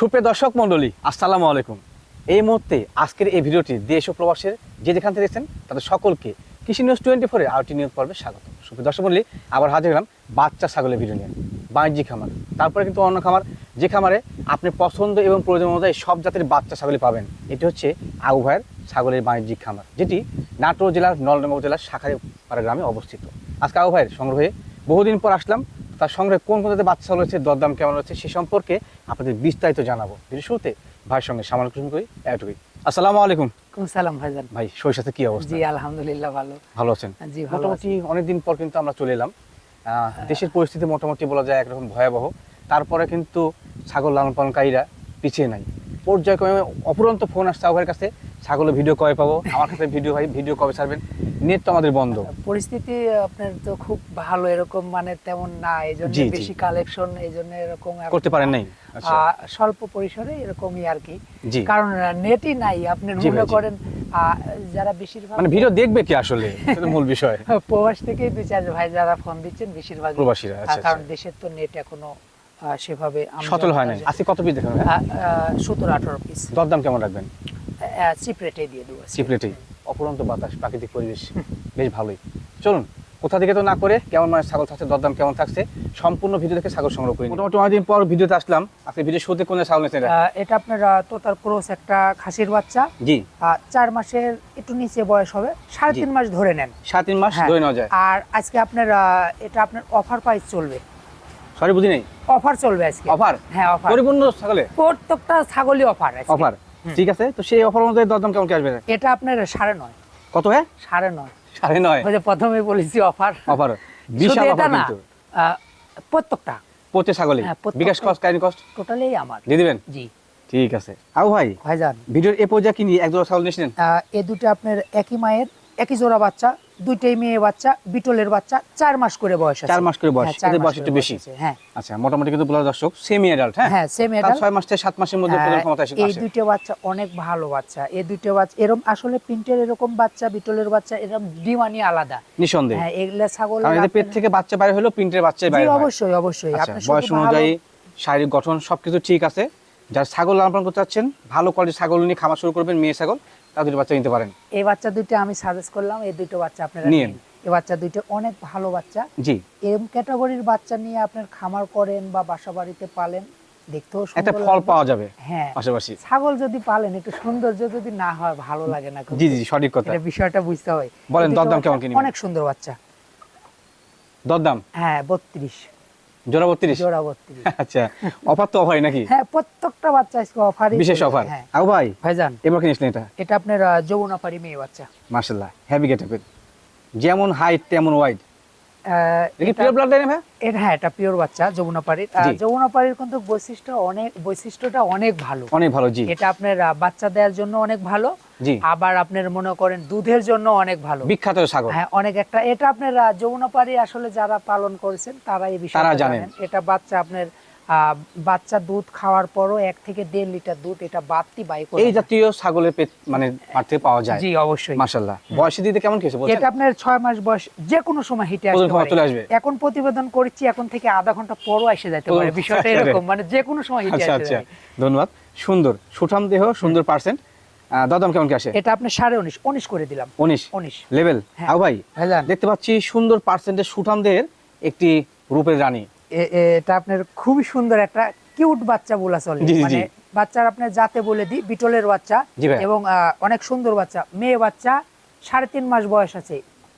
সুপ্রিয় দর্শক মণ্ডলী, আসসালামু আলাইকুম। এই মুহূর্তে আজকের এই ভিডিওটি দেশ ও প্রবাসের যে যেখান থেকে দেখছেন, তাদের সকলকে কৃষি নিউজ টোয়েন্টি ফোরে আরটি নিউজ পর্বে স্বাগত। সুপ্রিয় দর্শক মণ্ডলী, আবার হাজির হলাম বাচ্চা ছাগলের ভিডিও নিয়ে, বাণিজ্যিক খামার। তারপরে কিন্তু অন্য খামার, যে খামারে আপনি পছন্দ এবং প্রয়োজন অনুযায়ী সব জাতের বাচ্চা ছাগলই পাবেন, এটি হচ্ছে আবু ভাইয়ের ছাগলের বাণিজ্যিক খামার, যেটি নাটোর জেলার, নলডাঙ্গা জেলার শাখারি পাড়া গ্রামে অবস্থিত। আজকে আবু সংগ্রহে বহুদিন পর আসলাম তার সংগ্রহে কোন কোন বাচ্চা রয়েছে দরদাম কেমন রয়েছে সে সম্পর্কে আপনাদের বিস্তারিত জানাব। ভিডিও শুরুতে ভাইয়ের সঙ্গে সামান্য কুসুম করি এতটুকুই আসসালামু আলাইকুম। কুম সালাম ভাইজান। ভাই শরীর সাথে কি অবস্থা? জি আলহামদুলিল্লাহ ভালো। ভালো আছেন? জি মোটামুটি অনেকদিন পর কিন্তু আমরা চলে এলাম। আহ, দেশের পরিস্থিতি মোটামুটি বলা যায় একরকম ভয়াবহ। তারপরে কিন্তু ছাগল লালন পালনকারীরা পিছিয়ে নাই। পর্যায়ক্রমে অপুরন্ত ফোন আসছে আমার কাছে। ছাগলের ভিডিও কবে পাবো? আমার কাছে ভিডিও ভাই ভিডিও কবে ছাড়বেন? নেট তো আমাদের বন্ধ। পরিস্থিতি আপনার তো খুব ভালো এরকম মানে তেমন না এই জন্য জি, জি। বেশি কালেকশন এই জন্য এরকম আর- করতে পারেন নাই। আচ্ছা। আহ, স্বল্প পরিসরে এরকমই আর কি। জি। কারণ নেটই নাই আপনি জি মনে ভাই, জি। করেন আহ, যারা বেশিরভাগ মানে ভিডিও দেখবে কি আসলে? সেটা মূল বিষয়। প্রবাস থেকে দুই চার ভাই যারা ফোন দিচ্ছেন বেশিরভাগ প্রবাসীরা আচ্ছা কারণ আচ্ছা। দেশের তো নেট এখনও আহ, সেভাবে সচল হয় নাই। আজকে কত পিস দেখেন সতেরো আঠারো পিস দরদাম কেমন রাখবেন? চিপ রেটে দিয়ে দেবো সিপ্রেটেই অপরন্ত বাতাস প্রাকৃতিক পরিবেশ বেশ ভালোই। চলুন কোথা থেকে তো না করে কেমন মানে ছাগল থাকছে দরদাম কেমন থাকছে সম্পূর্ণ ভিডিও দেখে ছাগল সংগ্রহ করি মোটামুটি অনেকদিন পর ভিডিওতে আসলাম। আপনি ভিডিও শুরুতে কোন ছাগল নিয়েছেন এটা? আপনার তোতার ক্রোস একটা খাসির বাচ্চা। জি। চার মাসের একটু নিচে বয়স হবে সাড়ে তিন মাস ধরে নেন। সাড়ে তিন মাস হ্যাঁ। ধরে নেওয়া যায়। আর আজকে আপনার এটা আপনার অফার প্রাইস চলবে। সরি বুঝি নেই? অফার চলবে আজকে। অফার হ্যাঁ অফার পরিপূর্ণ ছাগলে? প্রত্যেকটা ছাগলই অফার অফার। ঠিক আছে? তো সেই অফার অনুযায়ী দরদাম কেমন কি আসবে? এটা আপনার সাড়ে নয়। কত হ্যাঁ সাড়ে নয়। সাড়ে নয়? ওই যে প্রথমে বলেছি অফার অফার বিশাল অফার কিন্তু। প্রত্যেকটা। পচে ছাগলে হ্যাঁ, বিকাশ কস্ট কাইন কস্ট টোটালি আমার। দিয়ে দিবেন? জি। ঠিক আছে। আও ভাই ভাইজান। ভিডিওর এ পর্যায়ে কিনি এক জোড়া ছাগল নিয়েছিলেন এ দুটো আপনার একই মায়ের একই জোড়া বাচ্চা দুইটাই মেয়ে বাচ্চা বিটলের বাচ্চা চার মাস করে বয়স চার মাস করে বয়স হ্যাঁ, এদের বয়স একটু বেশি। হ্যাঁ। আচ্ছা মোটামুটি কিন্তু বলা দর্শক সেমি অ্যাডাল্ট হ্যাঁ? হ্যাঁ সেম এটা ছয় মাস থেকে সাত মাসের মধ্যে হ্যাঁ, প্রজনন ক্ষমতা এসে এই আসে। দুটো বাচ্চা অনেক ভালো বাচ্চা। এই দুটো বাচ্চা এরকম আসলে প্রিন্টের এরকম বাচ্চা বিটলের বাচ্চা এরকম ডিমানি আলাদা। নিঃসন্দেহে। হ্যাঁ এগুলা ছাগল কারণ এদের পেট থেকে বাচ্চা বাইরে হলো প্রিন্টের বাচ্চা বাইরে। অবশ্যই অবশ্যই। আচ্ছা আপনি বয়স অনুযায়ী শারীরিক গঠন সবকিছু ঠিক আছে। যারা ছাগল লালন করতে চাচ্ছেন ভালো কোয়ালিটির ছাগল নিয়ে খামার শুরু করবেন মেয়ে ছাগল। তাদের বাচ্চা নিতে পারেন। এই বাচ্চা দুটো আমি সাজেস্ট করলাম এই দুটো বাচ্চা আপনারা নিন। এই বাচ্চা দুটো অনেক ভালো বাচ্চা। জি। এম ক্যাটাগরির বাচ্চা নিয়ে আপনার খামার করেন বা বাসা বাড়িতে পালেন দেখতেও একটা ফল পাওয়া যাবে হ্যাঁ। পাশাপাশি। ছাগল যদি পালেন একটু সৌন্দর্য যদি না হয় ভালো লাগে না জি জি সঠিক কথা। এটা বিষয়টা বুঝতে হয়। বলেন, দুটো দরদাম কেমন অনেক সুন্দর বাচ্চা। দরদাম? হ্যাঁ বত্রিশ। জোড়া জোড়া আচ্ছা অফার তো অফারই নাকি? হ্যাঁ প্রত্যেকটা বাচ্চা আজকে অফারই বিশেষ অফার? হ্যাঁ। আও ভাই ভাইজান। এবার এটা? আপনার মেয়ে বাচ্চা। গেটআপের যেমন হাইট তেমন ওয়াইড এটা- হ্যাঁ? এটা পিওর বাচ্চা যমুনাপাড়ির যমুনাপাড়ির কিন্তু বৈশিষ্ট্য অনেক বৈশিষ্ট্যটা অনেক ভালো। অনেক ভালো জি। এটা আপনার বাচ্চা দেওয়ার জন্য অনেক ভালো। আবার আপনার মনে করেন দুধের জন্য অনেক ভালো। বিখ্যাত হ্যাঁ অনেক একটা এটা আপনার যমুনাপাড়ি আসলে যারা পালন করেছেন তারা এই বিষয়ে জানেন। এটা বাচ্চা আপনার বাচ্চা দুধ খাওয়ার পরও এক থেকে দেড় লিটার দুধ এটা বাড়তি বাই করে এই জাতীয় ছাগলের পেট মানে মাঠ থেকে পাওয়া যায়। জি অবশ্যই। মার্শাল্লাহ বয়সে দিতে কেমন কিছু এটা আপনার ছয় মাস বয়স যে কোনো সময় হিটে আসবে। এখন প্রতিবেদন করছি এখন থেকে আধা ঘণ্টা পরও এসে যেতে পারে। বিষয়টা এরকম মানে যে কোনো সময় হিটে আচ্ছা আচ্ছা। ধন্যবাদ। সুন্দর। সুঠাম দেহ সুন্দর পার্সেন্ট দাদাম কেমন কি আসে? এটা আপনার সাড়ে উনিশ উনিশ করে দিলাম। উনিশ? উনিশ। লেভেল হ্যাঁ। আও ভাই দেখতে পাচ্ছি সুন্দর পার্সেন্টের সুঠাম দেহের একটি রূপের রানী। এটা আপনার খুবই সুন্দর একটা কিউট বাচ্চা বলা চলে। মানে বাচ্চার আপনার জাতে বলে দিই বিটলের বাচ্চা এবং অনেক সুন্দর বাচ্চা মেয়ে বাচ্চা সাড়ে তিন মাস বয়স আছে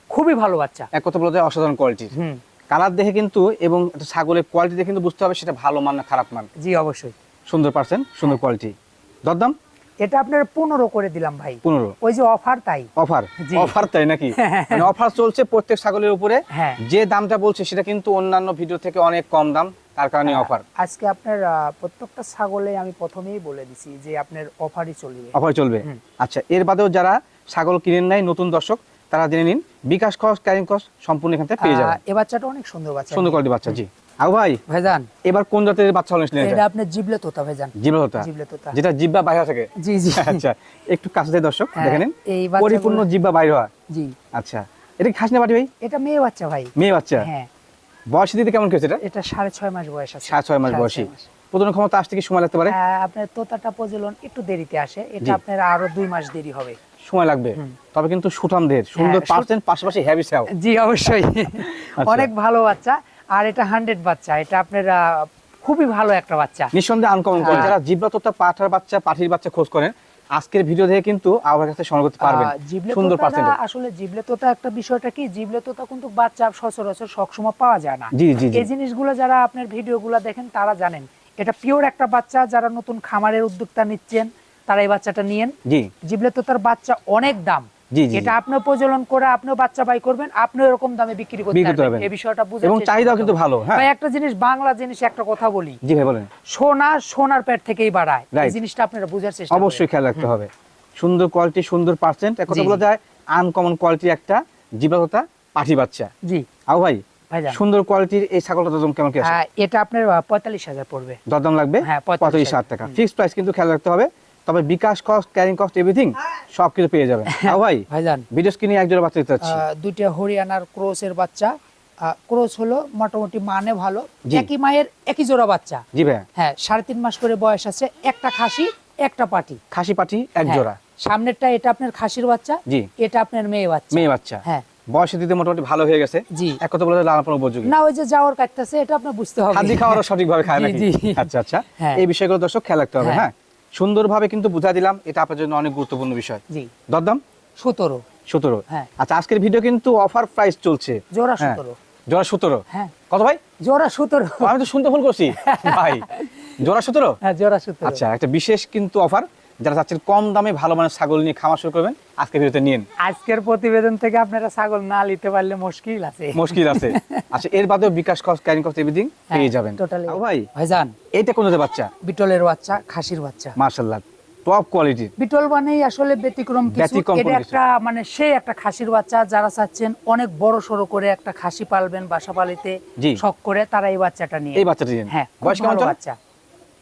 খুবই ভালো বাচ্চা। এক কথা বলতে অসাধারণ কোয়ালিটির হুম। কালার দেখে কিন্তু এবং ছাগলের কোয়ালিটি দেখে কিন্তু বুঝতে হবে সেটা ভালো মান না খারাপ মান। জি অবশ্যই। সুন্দর পার্সেন্ট সুন্দর কোয়ালিটি দরদাম? এটা আপনার পনেরো করে দিলাম ভাই। পনেরো? ওই যে অফার তাই। অফার অফার তাই নাকি? মানে অফার চলছে প্রত্যেক ছাগলের উপরে। হ্যাঁ। যে দামটা বলছে সেটা কিন্তু অন্যান্য ভিডিও থেকে অনেক কম দাম তার কারণে অফার আজকে আপনার প্রত্যেকটা ছাগলে আমি প্রথমেই বলে দিছি যে আপনার অফারই চলবে। অফার চলবে? আচ্ছা এর বাদেও যারা ছাগল কিনেন নাই নতুন দর্শক তারা জেনে নিন বিকাশ কস ক্যারিং কস সম্পূর্ণ এখান থেকে পেয়ে যাবেন। এ বাচ্চাটা অনেক সুন্দর বাচ্চা। সুন্দর কোয়ালিটি বাচ্চা জি। আও ভাই ভাইজান। এবার কোন জাতের বাচ্চা হলেন এটা এটা আপনার তোতা ভাইজান। জিব্বা জিবলে তোতা। যেটা জিব্বা বাইরে থাকে? জি জি। আচ্ছা একটু কাছে দিয়ে দর্শক হ্যাঁ, দেখে নিন। পরিপূর্ণ জিব্বা বাইরে হওয়া। জি। আচ্ছা এটা কি খাসনা বাটি ভাই? এটা মেয়ে বাচ্চা ভাই। মেয়ে বাচ্চা? হ্যাঁ। বয়স দিতে কেমন কেছে এটা? এটা সাড়ে ছয় মাস বয়স আছে। সাড়ে ছয় মাস বয়সী। প্রজনন ক্ষমতা আসতে কি সময় লাগতে পারে? আহ, আপনার তোতাটা প্রজনন একটু দেরিতে আসে। এটা আপনার আরও দুই মাস দেরি হবে। সময় লাগবে। তবে কিন্তু সুঠাম দেহের সুন্দর হ্যাঁ, পার্সেন্ট পাশাপাশি জি অবশ্যই। আচ্ছা। অনেক ভালো বাচ্চা। আর এটা হান্ড্রেড বাচ্চা এটা আপনার খুবই ভালো একটা বাচ্চা। নিঃসন্দেহে আনকমন করে। হ্যাঁ। যারা জিব্রাততা পাঠার বাচ্চা পাঠির বাচ্চা খোঁজ করেন আজকের ভিডিও দেখে কিন্তু আমার কাছে সংগ্রহ করতে পারবেন। সুন্দর তোতাটা পার্সেন্ট আসলে জিবলে তোতা একটা বিষয়টা কি জিবলে তোতা কিন্তু বাচ্চা সচরাচর সবসময় পাওয়া যায় না। জি জি এই জিনিসগুলো যারা আপনার ভিডিওগুলো দেখেন তারা জানেন এটা পিওর একটা বাচ্চা যারা নতুন খামারের উদ্যোক্তা নিচ্ছেন তারা এই বাচ্চাটা নিয়েন। জি। জিবলে তোতার বাচ্চা অনেক দাম। এটা আপনিও প্রজনন করে আপনিও বাচ্চা বাই করবেন আপনিও এরকম দামে বিক্রি করতে পারবেন। পারবেন। এই বিষয়টা বুঝে এবং চাহিদাও কিন্তু ভালো হ্যাঁ। ভাই একটা জিনিস বাংলা জিনিস একটা কথা বলি। জি ভাই বলেন। সোনা সোনার পেট থেকেই বাড়ায়। এই জিনিসটা আপনারা বুঝার চেষ্টা অবশ্যই খেয়াল রাখতে হবে। সুন্দর কোয়ালিটি সুন্দর পার্সেন্ট এক কথা বলা যায় আনকমন কোয়ালিটির একটা জিব্রাততা পাঠি বাচ্চা। জি। আও ভাই সুন্দর কোয়ালিটির এই ছাগলটা দাম কেমন কি আছে? এটা আপনার পঁয়তাল্লিশ হাজার পড়বে। দরদাম লাগবে? হ্যাঁ, 45 পঁয়তাল্লিশ হাজার টাকা। ফিক্সড প্রাইস কিন্তু খেয়াল রাখতে হবে। তবে bKash cost carrying cost everything সব কিছু পেয়ে যাবেন। আও ভাই ভাইজান। ভিডিও স্ক্রিনে এক জোড়া বাচ্চা দিতে যাচ্ছি। দুইটা হরিয়ানার ক্রোসের বাচ্চা। ক্রোস হলো মোটামুটি মানে ভালো। একই মায়ের একই জোড়া বাচ্চা। জি ভাই হ্যাঁ সাড়ে তিন মাস করে বয়স আছে একটা খাসি একটা পাটি। খাসি পাটি এক হ্যাঁ, জোড়া। সামনেরটা এটা আপনার খাসির বাচ্চা জি। এটা আপনার মেয়ে বাচ্চা। মেয়ে বাচ্চা। হ্যাঁ। বয়সে দিতে মোটামুটি ভালো হয়ে গেছে। জি। এক কথা বলে লালাপন উপযোগী। না ওই যে যাওয়ার কাটতেছে এটা আপনার বুঝতে হবে। খাদ্য খাওয়ারও সঠিকভাবে খায় জি, নাকি? জি। আচ্ছা আচ্ছা। হ্যাঁ। এই বিষয়গুলো দর্শক খেয়াল রাখতে হবে হ্যাঁ। সুন্দরভাবে কিন্তু বুঝা দিলাম এটা আপনার জন্য অনেক গুরুত্বপূর্ণ বিষয়। জি। দরদাম? সতেরো। সতেরো। হ্যাঁ। আচ্ছা আজকের ভিডিও কিন্তু অফার প্রাইস চলছে। জোড়া হ্যাঁ। সতেরো। জোড়া সতেরো। হ্যাঁ। কত ভাই? জোড়া সতেরো। আমি তো শুনতে ফোন করছি। ভাই জোড়া সতেরো? হ্যাঁ জোড়া সতেরো। আচ্ছা একটা বিশেষ কিন্তু অফার যারা চাচ্ছেন কম দামে ভালো মানের ছাগল নিয়ে খামার শুরু করবেন আজকে ভিডিওতে নিন। আজকের প্রতিবেদন থেকে আপনারা ছাগল না নিতে পারলে মুশকিল আছে। মুশকিল আছে। আচ্ছা এর বাদেও bKash cost carrying cost everything হ্যাঁ, পেয়ে যাবেন। totally। আও ভাই ভাইজান। এইটা কোন জাতের বাচ্চা? বিটলের বাচ্চা খাসির বাচ্চা। মার্শাল্লাহ টপ কোয়ালিটির বিটল মানেই আসলে ব্যতিক্রম কিছু। এটা একটা মানে সেই একটা খাসির বাচ্চা যারা চাচ্ছেন অনেক বড় সড়ো করে একটা খাসি পালবেন বাসা পালিতে। শখ করে তারা এই বাচ্চাটা নিয়ে এই বাচ্চাটি নিন। হ্যাঁ বয়স কেমন বাচ্চা।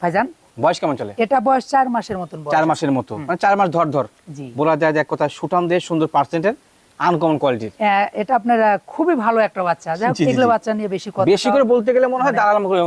ভাইজান? বয়স কেমন চলে? এটা বয়স চার মাসের মতন চার মাসের মতো। মানে চার মাস ধর ধর। বলা যায় যে এক কথা সুঠাম দিয়ে সুন্দর পার্সেন্টের আনকমন কোয়ালিটির আহ, এটা আপনার খুবই ভালো একটা বাচ্চা। এগুলো বাচ্চা নিয়ে বেশি কথা বেশি করে বলতে গেলে মনে হয় মানে- দাঁড়ালাম করে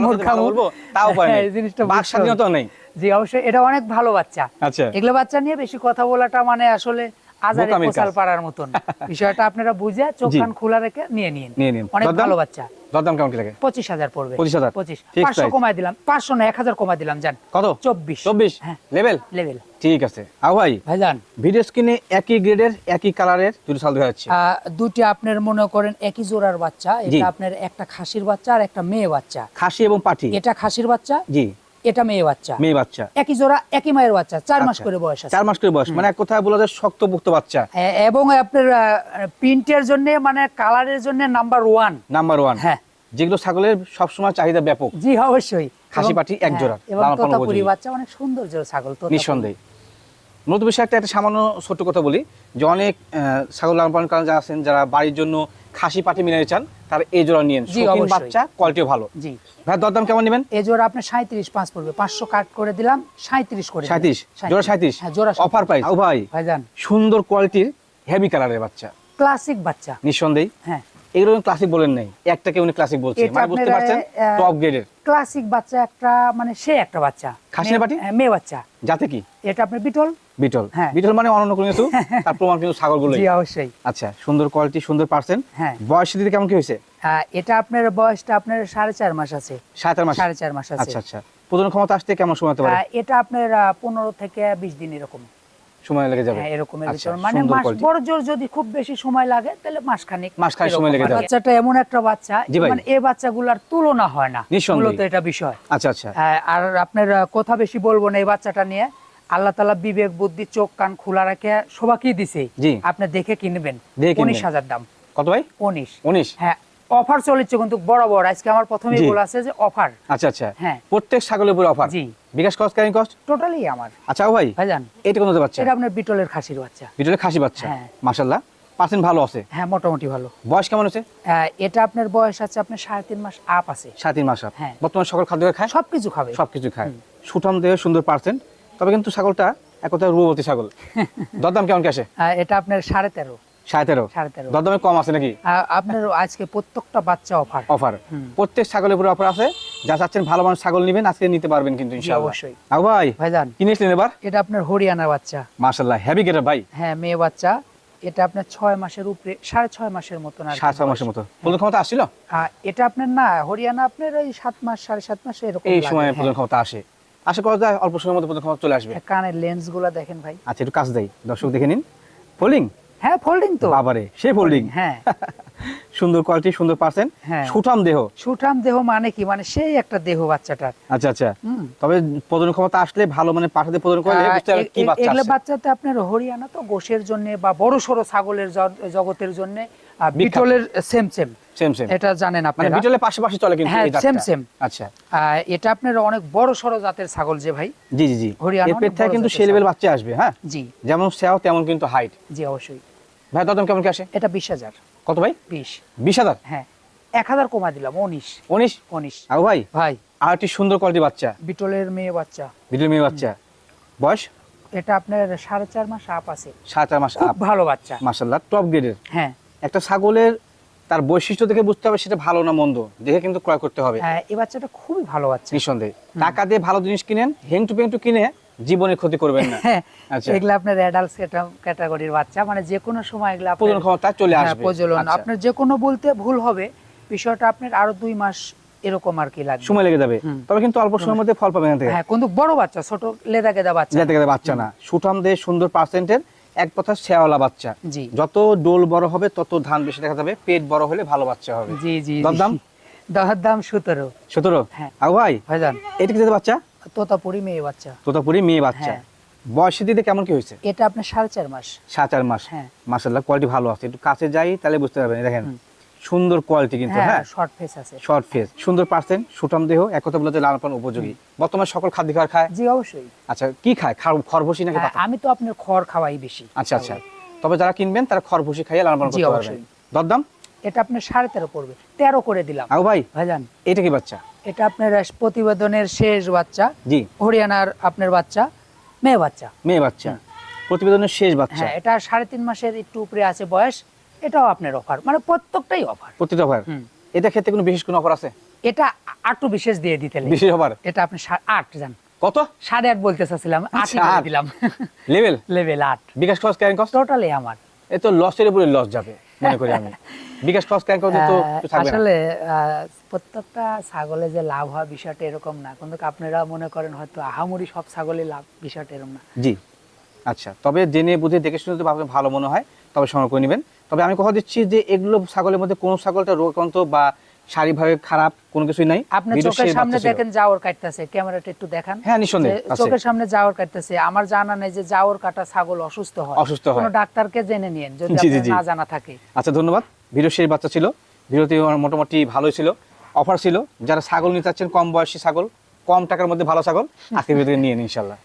মূর্খামু। বলব তাও হ্যাঁ, এই জিনিসটা বাক স্বাধীনতা নেই। জি অবশ্যই এটা অনেক ভালো বাচ্চা। আচ্ছা। এগুলো বাচ্চা নিয়ে বেশি কথা বলাটা মানে আসলে আজারে কোসাল পাড়ার মতন। বিষয়টা আপনারা বুঝে চোখ কান খোলা রেখে নিয়ে নিন। অনেক ভালো বাচ্চা। দরদাম কেমন কি লাগে? পঁচিশ হাজার পড়বে। 25,000 পঁচিশ। পাঁচশো কমাই দিলাম। পাঁচশো না এক হাজার কমাই দিলাম জান। কত? চব্বিশ। চব্বিশ। লেভেল? লেভেল। ঠিক আছে। আও ভাই ভাইজান। ভিডিও স্ক্রিনে একই গ্রেডের একই কালারের দুটো সাল দেখা যাচ্ছে। দুটি আপনার মনে করেন একই জোড়ার বাচ্চা। এটা আপনার একটা খাসির বাচ্চা আর একটা মেয়ে বাচ্চা। খাসি এবং পাঠি এটা খাসির বাচ্চা? জি। এটা মেয়ে বাচ্চা। মেয়ে বাচ্চা। একই জোড়া একই মায়ের বাচ্চা চার মাস আচ্ছা। করে বয়স আছে। চার মাস করে বয়স। মানে এক কথায় বলা যায় শক্তপুক্ত বাচ্চা। এবং আপনার প্রিন্টের জন্য মানে কালারের জন্য নাম্বার ওয়ান নাম্বার ওয়ান হ্যাঁ। যেগুলো ছাগলের সবসময় চাহিদা ব্যাপক। জি অবশ্যই। খাসি পাটি এক হ্যাঁ, জোড়া, বাচ্চা অনেক সুন্দর জোড়া ছাগল তো নিঃসন্দেহে। নতুন বিষয় একটা একটা সামান্য ছোট্ট কথা বলি যে অনেক ছাগল লালন পালন কারণ যারা আছেন যারা বাড়ির জন্য খাসি পাটি মিলে চান তারা এই জোড়া নিয়েন। বাচ্চা কোয়ালিটিও ভালো। জি। ভাই দরদাম কেমন নেবেন? এই জোড়া আপনার সাঁত্রিশ পাঁচ পড়বে। পাঁচশো কাট করে দিলাম সাঁত্রিশ করে সাঁত্রিশ জোড়া সাঁত্রিশ হ্যাঁ জোড়া অফার ও ভাই ভাইজান। সুন্দর কোয়ালিটির হেভি কালারের বাচ্চা। ক্লাসিক বাচ্চা। নিঃসন্দেহে। হ্যাঁ। এগুলো ক্লাসিক বলেন নাই। একটাকে উনি ক্লাসিক বলছে। এটা মানে বুঝতে পারছেন? টপ গ্রেডের ক্লাসিক বাচ্চা একটা মানে সে একটা বাচ্চা। খাসির মেয়ে- বাটি? হ্যাঁ, মেয়ে বাচ্চা। যাতে কি? এটা আপনার বিটল? বিটল। হ্যাঁ। বিটল মানে অনন্য কোনো কিছু তার প্রমাণ কিন্তু ছাগলগুলোই। জি অবশ্যই। আচ্ছা সুন্দর কোয়ালিটি সুন্দর পার্সেন্ট হ্যাঁ। বয়স দিতে কেমন কি হয়েছে? এটা আপনার বয়সটা আপনার সাড়ে চার মাস আছে। আট মাস? সাড়ে চার মাস আছে। আচ্ছা আচ্ছা। প্রজনন ক্ষমতা আসতে কেমন সময় হতে পারে? এটা আপনার পনেরো থেকে বিশ দিন এরকম। সময় লেগে যাবে। হ্যাঁ এরকমের আচ্ছা, ভিতর। মানে মাস বড় জোর যদি খুব বেশি সময় লাগে তাহলে মাসখানেক মাসখানেক। সময় লেগে যাবে। বাচ্চাটা এমন একটা বাচ্চা। মানে এই বাচ্চাগুলার তুলনা হয় না। মূলত এটা বিষয়। আচ্ছা আচ্ছা। আর আপনার কথা বেশি বলব না এই বাচ্চাটা নিয়ে। আল্লাহ তালা বিবেক বুদ্ধি চোখ কান খোলা রাখে সবাইকেই দিছে। আপনি দেখে কিনবেন। উনিশ হাজার দাম। কত ভাই? উনিশ। উনিশ? হ্যাঁ অফার চলেছে কিন্তু বরাবর আজকে আমার প্রথমেই বলা আছে যে অফার। আচ্ছা আচ্ছা। হ্যাঁ। প্রত্যেক ছাগলের উপরে অফার? জি। BKash cost carrying cost? Totally আমার। আচ্ছা ভাই ভাইজান এটা কোন বাচ্চা এটা আপনার বিটলের খাসির বাচ্চা। ভিতরে খাসি বাচ্চা? হ্যাঁ। মাশাল্লাহ পার্সেন্ট ভালো আছে? হ্যাঁ মোটামুটি ভালো। বয়স কেমন আছে এটা আপনার বয়স আছে আপনার সাড়ে তিন মাস আপ আছে। সাত তিন মাস হ্যাঁ। বর্তমানে সকল খাদ্য খায়? সবকিছু খাবে। সবকিছু খায়। সুঠাম দেহে সুন্দর পার্সেন্ট। তবে কিন্তু ছাগলটা এক রূপবতী ছাগল। দরদাম কেমন কি আসে? এটা আপনার সাড়ে তেরো। সাড়ে তেরো? সাড়ে তেরো। দরদামে কম আছে নাকি? আপনার আজকে প্রত্যেকটা বাচ্চা অফার। অফার। প্রত্যেক ছাগলের উপরে অফার আছে। যা চাচ্ছেন ভালো মানুষ ছাগল নেবেন আজকে নিতে পারবেন কিন্তু অবশ্যই। আবু ভাই ভাইজান কি এবার? এটা আপনার হরিয়ানার বাচ্চা। মাশাআল্লাহ হেভি গেটার ভাই। হ্যাঁ মেয়ে বাচ্চা। এটা আপনার ছয় মাসের উপরে সাড়ে ছয় মাসের ছয় মতো। প্রজন ক্ষমতা আসছিল? এটা আপনার না হরিয়ানা আপনার ওই সাত মাস সাড়ে সাত মাস এরকম এই সময় হ্যাঁ। প্রজন ক্ষমতা আসে। আশা করা যায় অল্প সময়ের মধ্যে প্রজন চলে আসবে। হ্যাঁ, কানের লেন্সগুলা দেখেন ভাই। আচ্ছা একটু কাজ দেয় দর্শক দেখে নিন। ফোল্ডিং হ্যাঁ ফোল্ডিং তো। বাবারে সে ফোল্ডিং হ্যাঁ। সুন্দর কোয়ালিটি সুন্দর পার্সেন্ট হ্যাঁ। সুঠাম দেহ। সুঠাম দেহ মানে কি? মানে সেই একটা দেহ বাচ্চাটার। আচ্ছা আচ্ছা। তবে প্রজন ক্ষমতা আসলে ভালো মানে পাঠাতে প্রজন করলে বুঝতে পারবে কি বাচ্চা এগুলো। বাচ্চাতে আপনার হরিয়ানা তো গোশের জন্য বা বড় সড়ো ছাগলের জগতের জন্য বিটলের সেম সেম সেম সেম এটা জানেন মানে আপনারা। বিটলের পাশাপাশি চলে কিন্তু হ্যাঁ, same, same। আচ্ছা। এটা আপনার অনেক বড় সড়ো জাতের ছাগল যে ভাই। জি জি জি। হরিয়ানা এর পেট থেকে কিন্তু সেই লেভেল বাচ্চা আসবে হ্যাঁ? জি। যেমন সেও তেমন কিন্তু হাইট জি অবশ্যই। ভাই দাদম কেমন কি আসে? এটা বিশ হাজার। কত ভাই? বিশ। বিশ হাজার? হ্যাঁ। এক হাজার কমা দিলাম উনিশ। উনিশ? উনিশ। আবু ভাই ভাই। আর একটি সুন্দর কোয়ালিটি বাচ্চা। বিটলের মেয়ে বাচ্চা। বিটল মেয়ে বাচ্চা। বয়স? এটা আপনার সাড়ে চার মাস আপ আছে। সাড়ে চার মাস আপ ভালো বাচ্চা। মাসাল্লাহ টপ গ্রেডের হ্যাঁ। একটা ছাগলের তার বৈশিষ্ট্য দেখে বুঝতে হবে সেটা ভালো না মন্দ। দেখে কিন্তু ক্রয় করতে হবে। হ্যাঁ, এই বাচ্চাটা খুবই ভালো বাচ্চা। নিঃসন্দেহে। টাকা দিয়ে ভালো জিনিস কিনেন হেংটু পেংটু কিনে জীবনে ক্ষতি করবেন না। হ্যাঁ আচ্ছা। এগুলো আপনার অ্যাডাল্ট ক্যাটাগরির বাচ্চা মানে যে কোনো সময় এগুলো আপনার- ক্ষমতা চলে হ্যাঁ, আসবে। প্রজনন। আচ্ছা। আপনার যে কোনো বলতে ভুল হবে বিষয়টা আপনার আরও দুই মাস এরকম আর কি লাগবে। সময় লেগে যাবে। তবে কিন্তু অল্প সময়ের মধ্যে ফল পাবেন হ্যাঁ কিন্তু বড় বাচ্চা ছোট লেদা গেদা বাচ্চা। যাতে গেলে বাচ্চা না। সুঠাম দিয়ে সুন্দর পার্সেন্টের এক কথা শেওয়ালা বাচ্চা। জি। যত ডোল বড় হবে তত ধান বেশি দেখা যাবে। পেট বড় হলে ভালো বাচ্চা হবে। জি জি। দরদাম? দর দাম সতেরো। সতেরো? হ্যাঁ। ভাই ভাইজান। এটা কি বাচ্চা? তোতাপুরি মেয়ে বাচ্চা। তোতাপুরি মেয়ে বাচ্চা। হ্যাঁ। দিকে কেমন কি হয়েছে? এটা আপনার সাড়ে চার মাস। সাত আট মাস। হ্যাঁ। মাসাল্লাহ কোয়ালিটি ভালো আছে। একটু কাছে যাই তাহলে বুঝতে পারবেন। দেখেন সুন্দর কোয়ালিটি কিন্তু হ্যাঁ হ্যাঁ? শর্ট ফেস আছে। শর্ট ফেস সুন্দর পার্সেন্ট দেহ এক কথা বলতে লালন পালন উপযোগী। বর্তমানে সকল খাদ্য খাবার খায়? জি অবশ্যই। আচ্ছা কি খায়? খার- খরভুসি নাকি হ্যাঁ, আমি তো আপনার খড় খাওয়াই বেশি। আচ্ছা আচ্ছা। তবে যারা কিনবেন তারা খরভুসি খাইয়ে লালন পালন করতে পারবেন। দরদাম? এটা আপনার সাড়ে তেরো পড়বে। তেরো করে দিলাম। আউ ভাই ভাইজান। এটা কি বাচ্চা? এটা আপনার প্রতিবেদনের শেষ বাচ্চা জি। হরিয়ানার আপনার বাচ্চা মেয়ে বাচ্চা। মেয়ে বাচ্চা। প্রতিবেদনের শেষ বাচ্চা। হ্যাঁ এটা সাড়ে তিন মাসের একটু উপরে আছে বয়স এটাও আপনার অফার মানে প্রত্যেকটাই অফার প্রতিটা অফার এটা ক্ষেত্রে কোনো বিশেষ কোনো অফার আছে? এটা আটটু বিশেষ দিয়ে দিতে। বিশেষ অফার এটা আপনি আট জান। কত? সাড়ে আট বলতে চাচ্ছিলাম আচ্ছা। দিলাম। লেভেল লেভেল আট। বিকাশ খরচ ক্যারিং কস্ট টোটালি আমার। এ তো লসের উপরে লস যাবে। মনে করি আমি। বিকাশ ক্রস ক্যারিং তো। আসলে প্রত্যেকটা ছাগলে যে লাভ হয় বিষয়টা এরকম না। কিন্তু আপনারা মনে করেন হয়তো আহামরি সব ছাগলে লাভ বিষয়টা এরকম না। জি। আচ্ছা তবে জেনে বুঝে দেখে শুনে আপনার ভালো মনে হয় তবে সংগ্রহ করে নেবেন। তবে আমি কথা দিচ্ছি যে এগুলো ছাগলের মধ্যে কোনো ছাগলটা রোগাক্রান্ত বা শারীরিকভাবে খারাপ কোনো কিছুই নাই। ভিডিও চোখের সামনে দেখেন যাওয়ার কাটতেছে ক্যামেরাটা একটু দেখান। হ্যাঁ নিঃসন্দেহে চোখের সামনে যাওয়ার কাটতেছে আমার জানা নেই যে যাওয়ার কাটা ছাগল অসুস্থ হয়। অসুস্থ হয়। কোনো ডাক্তারকে জেনে নিন যদি আপনার না জানা থাকে। আচ্ছা ধন্যবাদ। ভিডিও শেষ বাচ্চা ছিল। ভিডিওটি মোটামুটি ভালোই ছিল। অফার ছিল। যারা ছাগল নিতে চাচ্ছেন কম বয়সী ছাগল কম টাকার মধ্যে ভালো ছাগল আজকে ভিডিও নিয়ে নিন ইনশাল্লাহ